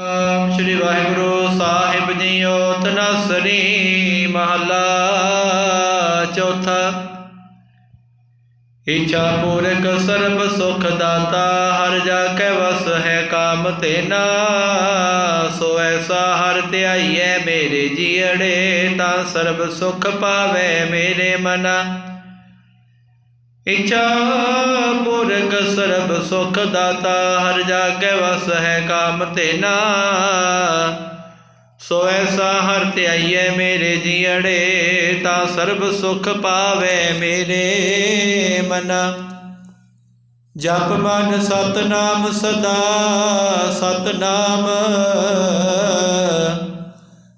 ਆਮ ਸ੍ਰੀ ਵਾਹਿਗੁਰੂ ਸਾਹਿਬ JIO, ਤਨਸਰੀ ਮਹਲਾ ਚੌਥਾ। ਇਛਾ ਪੂਰਕ ਸਰਬ ਸੁਖ ਦਾਤਾ, ਹਰ ਜਾ ਕੈ ਵਸ ਹੈ ਕਾਮ ਤੇਨਾ ਸੋ ਐਸਾ ਹਰ ਧਿਆਈਐ ਮੇਰੇ ਜੀੜੇ ਤਾਂ ਸਰਬ ਸੁਖ ਪਾਵੇ ਮੇਰੇ ਮਨਾ। ਇਛਾ ਪੁਰਖ ਸਰਬ ਸੁਖ ਦਾਤਾ, ਹਰ ਜਾਗੈ ਵਸ ਹੈ ਕਾਮ ਤੇਨਾ ਸੋ ਐਸਾ ਹਰ ਧਿਆਈਐ ਮੇਰੇ ਜੀੜੇ ਤਾਂ ਸਰਬ ਸੁਖ ਪਾਵੇ ਮੇਰੇ ਮਨ। ਜਪ ਮਨ ਸਤਨਾਮ ਸਦਾ, ਸਤਨਾਮ।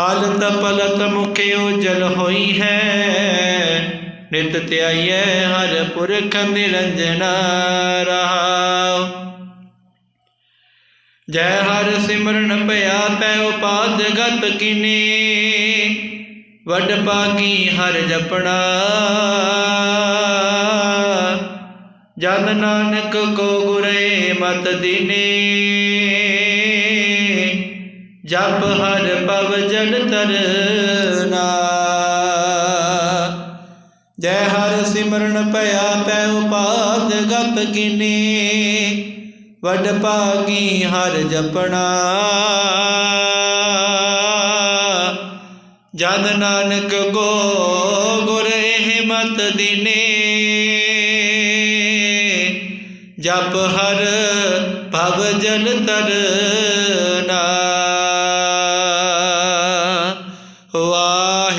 ਹਾਲਤ ਪਲਤ ਮੁਖ ਉਜਲ ਹੋਈ ਹੈ ਨਿਤ ਧਿਆਈਐ ਹਰ ਪੁਰਖ ਨਿਰੰਜਨ ਰਹਾਉ ਜੈ ਹਰ ਸਿਮਰਨ ਭਇਆ ਤੈ ਉਪਾਦ ਗਤ ਕਿਨੇ, ਵੱਡ ਪਾਗੀ ਹਰ ਜਪਣਾ। ਜਨ ਨਾਨਕ ਕੋ ਗੁਰੇ ਮਤ ਦਿਨੇ, ਜਪ ਹਰ ਪਵ ਜਲ ਤਰਨਾ ਜੈ ਹਰ ਸਿਮਰਨ ਭਇਆ ਤੈ ਉਪਾਦ ਗਤ ਕਿਨੇ। ਵੱਡ ਭਾਗੀ ਹਰ ਜਪਣਾ। ਜਨ ਨਾਨਕ ਗੋ ਗੁਰ ਇਹ ਮਤ ਦਿਨੇ। ਜਪ ਹਰ ਭਵ ਜਲ ਤਰਨਾ।